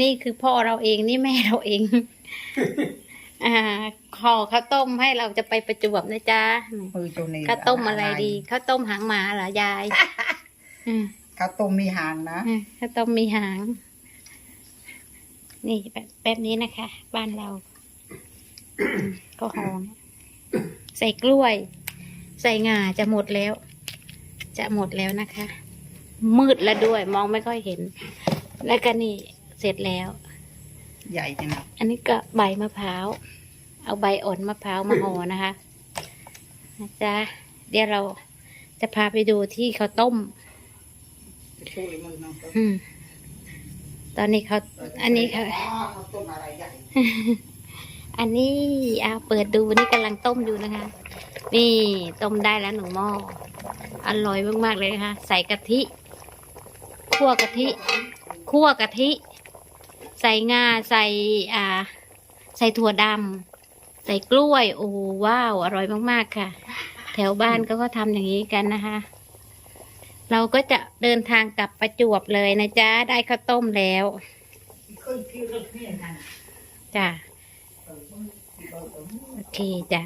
นี่คือพ่อเราเองนี่แม่เราเอง อ่าห่อข้าวต้มให้เราจะไปประจวบนะจ๊ะมือตัวนี้ข้าวต้มอะไรดีข้าวต้มหางหมาเหรอยายอืมข้าวต้มมีหางนะอะข้าวต้มมีหาง นี่แบบแบบนี้นะคะ บ้านเราอืมก็หอมใส่กล้วย ใส่งาจะหมดแล้ว จะหมดแล้วนะคะ มืดแล้วด้วย มองไม่ค่อยเห็น แล้วก็นี่ เสร็จแล้ว ใหญ่จังนะอันนี้ก็ใบมะพร้าว เอาใบอ่อนมะพร้าวมาห่อนะคะนะจ๊ะเดี๋ยวเราจะพาไปดูที่เขาต้มช่วยมือน้องอืม ตอนนี้เขา อันนี้เขาข้าวต้มอะไรใหญ่อันนี้อาเปิดดูนี่กำลังต้มอยู่นะคะ นี่ต้มได้แล้วหนึ่งหม้อ อร่อยมากๆเลยนะคะ ใส่กะทิ คั่วกะทิ คั่วกะทิ ใส่งาใส่อ่า ใส่ถั่วดำใส่กล้วย โอ้ว้าว อร่อยมากๆค่ะ แถวบ้านก็ก็ทำอย่างนี้กันนะคะ เราก็จะเดินทางกลับประจวบเลยนะจ๊ะ ได้ข้าวต้มแล้วจ้ะโอเคจ้ะ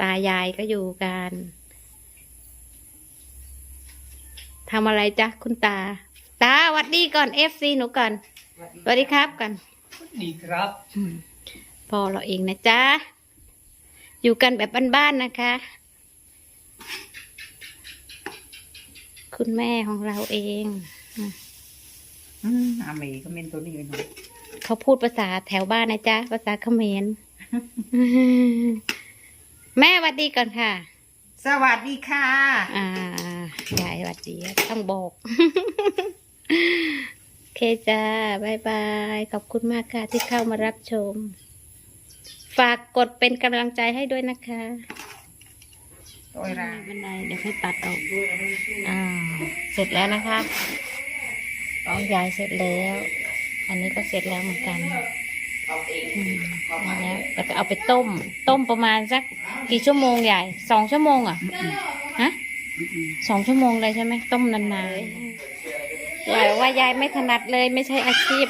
ตายายก็อยู่กัน ทำอะไรจ๊ะคุณตา ตาหวัดดีก่อนเอฟซีหนูก่อนสวัสดีครับกันดีครับอืมพอเราเองนะจ๊ะ อยู่กันแบบบ้านๆนะคะ คุณแม่ของเราเองอืมอาเมก็เป็นตัวนี้เลยเนาะเขาพูดภาษาแถวบ้านนะจ๊ะ ภาษาเขมรแม่หวัดดีก่อนค่ะ สวัสดีค่ะ อ่า ยายสวัสดีต้องบอกโอเคจ้าบายบาย ขอบคุณมากค่ะที่เข้ามารับชม ฝากกดเป็นกำลังใจให้ด้วยนะคะตัวไรบันไดเดี๋ยวให้ตัดออกอ่าเสร็จแล้วนะคะของยายเสร็จแล้ว อันนี้ก็เสร็จแล้วเหมือนกันอืมมาแล้วแล้วก็เอาไปต้ม ต้มประมาณสักกี่ชั่วโมงใหญ่สองชั่วโมงเหรอะฮะ สองชั่วโมงเลยใช่ไหมต้มนานๆยายบอกว่ายายไม่ถนัดเลยไม่ใช่อาชีพ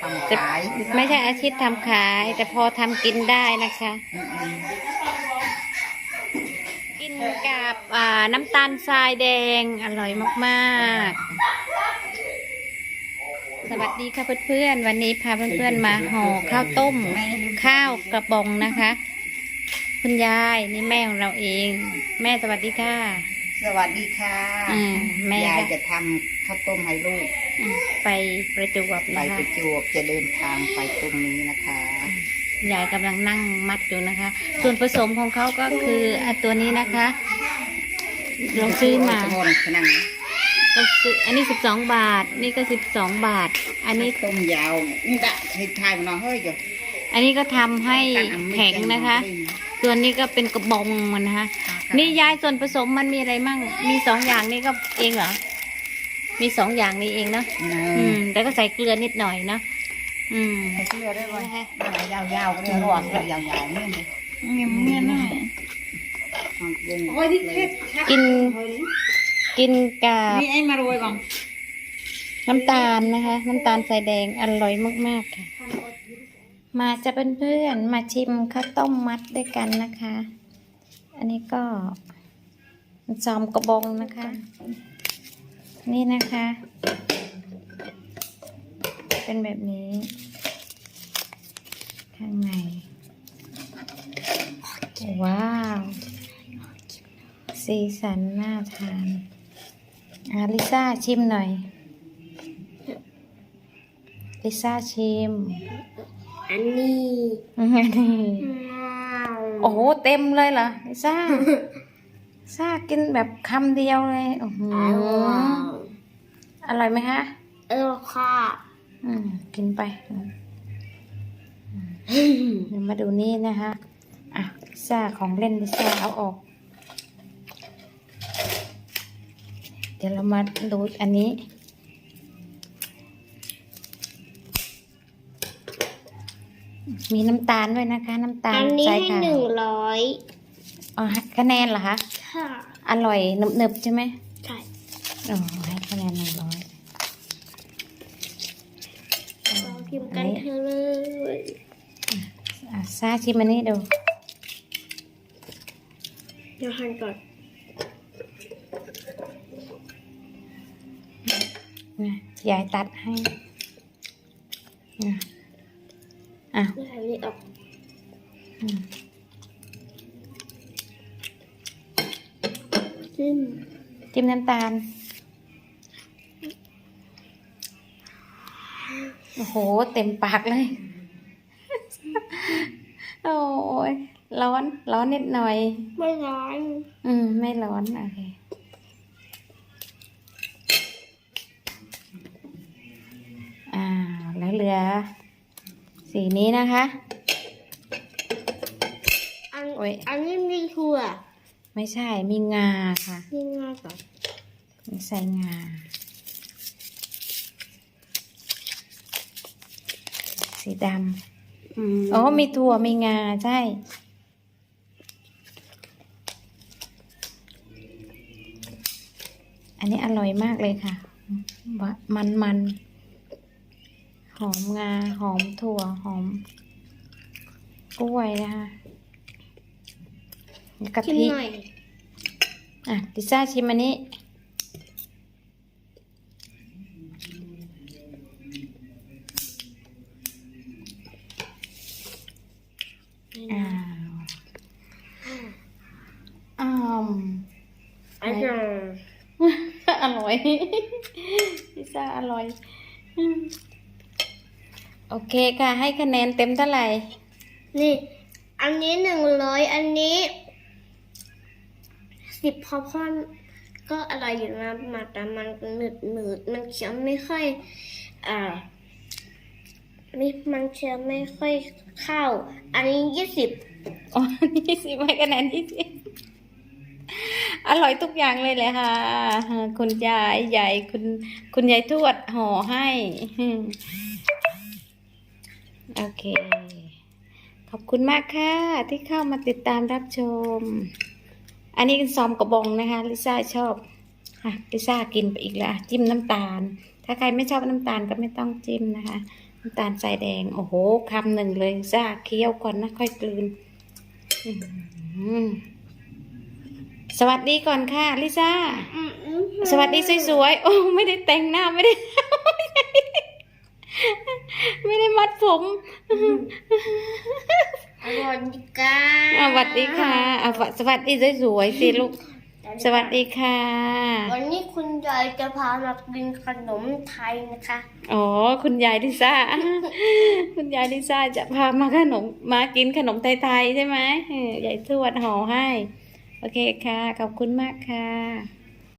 ทำแต่ขายไม่ใช่อาชีพทำขาย แต่พอทำกินได้นะคะอืมกินกับอ่าน้ำตาลทรายแดงอร่อยมากๆ สวัสดีค่ะเพื่อนๆ วันนี้พาเพื่อนๆมาห่อข้าวต้ม ข้าวกระบองนะคะ คุณยายนี่แม่ของเราเอง แม่สวัสดีค่ะ สวัสดีค่ะอืมแม่ยายค่ะ จะทำข้าวต้มให้ลูกอืมไปประจวบไปนะปคะ ระจวบจะเดินทางไปตรงนี้นะคะ ยายกำลังนั่งมัดอยู่นะคะ ส่วนผสมของเขาก็คืออันตัวนี้นะคะ เราซื้อมาโนขนาดก็ซื้ออันนี้สิบสองบาท นี่ก็สิบสองบาท อันนี้ ต้มยาวนี่ดะให้ทายมันเนาะเฮ้ยจ้ะอันนี้ก็ทำให้แข็งนะคะ ส่วนนี้ก็เป็นกระบองมันนะคะนี่ยายส่วนผสมมันมีอะไรมั่ง มีสองอย่างนี้ก็เองเหรอ มีสองอย่างนี้เองเนาะ อืม แต่ก็ใส่เกลือนิดหน่อยเนาะ อืมให้เชื่อได้ไหมยาวๆก็ได้รวมเลยยาวๆเนี่ยเลยเงี้ยน่าโอ้ยนี่เค็ดกิน กินกับนี่ไอ้มาโรยก่อนน้ำตาลนะคะ น้ำตาลใส่แดงอร่อยมากๆค่ะ มาจะเป็นเพื่อนๆมาชิมข้าวต้มมัดด้วยกันนะคะ อันนี้ก็ซอมกระบองนะคะ นี่นะคะ เป็นแบบนี้ ข้างใน ว้าว สีสันน่าทานอาลิซ่าชิมหน่อย ลิซ่าชิม อันนี้อันนี้โอ้โหเต็มเลยเหรอลิซ่าลิซ่ากินแบบคำเดียวเลยโอ้โหอร่อยไหมคะเออค่ะอืมกินไปอืมเดี๋ยวมาดูนี่นะคะอะลิซ่าของเล่นลิซ่าเอาออก เดี๋ยวเรามาดูอันนี้ มีน้ำตาลด้วยนะคะ น้ำตาลอันนี้ใส่ให้ค่ะหนึ่งร้อยอ๋อคะแนนเหรอคะใช่ค่ะอร่อยหนึบๆใช่ไหมใช่โอ้ให้คะแนนหนึ่งร้อยเราพิมพ์กันเธอเลยอะซาชิมอันนี้ดูเดี๋ยวหั่นก่อนนะยายตัดให้นะ อะเพื่อหั่นนี่ออกอืมจิ้มจิ้มน้ำตาล โอ้โห เต็มปากเลย โอ้ยร้อน ร้อนนิดหน่อย ไม่ร้อน อืม ไม่ร้อน โอเคอ่าแล้วเหลือ สีนี้นะคะ อันโอ้ย อันนี้มีถั่วไม่ใช่มีงาค่ะนี่ง่ายก่อนมีใส่งา สีดำอ๋อมีถั่วมีงาใช่อันนี้อร่อยมากเลยค่ะหวานมันมัน หอมงา หอมถั่ว หอมกล้วยนะคะกะชิมทิหน่อยอะลิซ่าชิมอันนี้ อ้าวอ้าวอร่อยอร่อย พิซซ่าอร่อยอืม โอเคค่ะ ให้คะแนนเต็มเท่าไหร่ นี่ อันนี้หนึ่งร้อยอันนี้สิบพอพอนก็อร่อยอยู่นะมาแต่มันหนืดหนืดๆมันเคี้ยวไม่ค่อย อ่านี่มันเคี้ยวไม่ค่อยเข้า อันนี้ยี่สิบอ๋อยี่สิบให้คะแนนยี่สิบอร่อยทุกอย่างเลยเลยค่ะ คุณยายใหญ่คุณคุณยายทวดห่อให้อืม โอเค ขอบคุณมากค่ะ ที่เข้ามาติดตามรับชม อันนี้เป็นซอมกระบองนะคะ ลิซ่าชอบค่ะลิซ่ากินไปอีกแล้วจิ้มน้ำตาล ถ้าใครไม่ชอบน้ำตาลก็ไม่ต้องจิ้มนะคะ น้ำตาลใส่แดง โอ้โหคำหนึ่งเลยลิซ่าเคี้ยวก่อนนะค่อยกลืนอื้อหือสวัสดีก่อนค่ะ ลิซ่า สวัสดีสวยๆ โอ้ไม่ได้แต่งหน้าไม่ได้ ไม่ได้มัดผมอร่อยดีก้าอะสวัสดีค่ะอะสวัสดีสวยๆสิลูก สวัสดีค่ะ วันนี้คุณยายจะพามากินขนมไทยนะคะ อ๋อ คุณยายลิซ่า คุณยายลิซ่าจะพามาขนมมากินขนมไทยๆใช่ไหมเออยายทวดห่อให้ โอเคค่ะ ขอบคุณมากค่ะ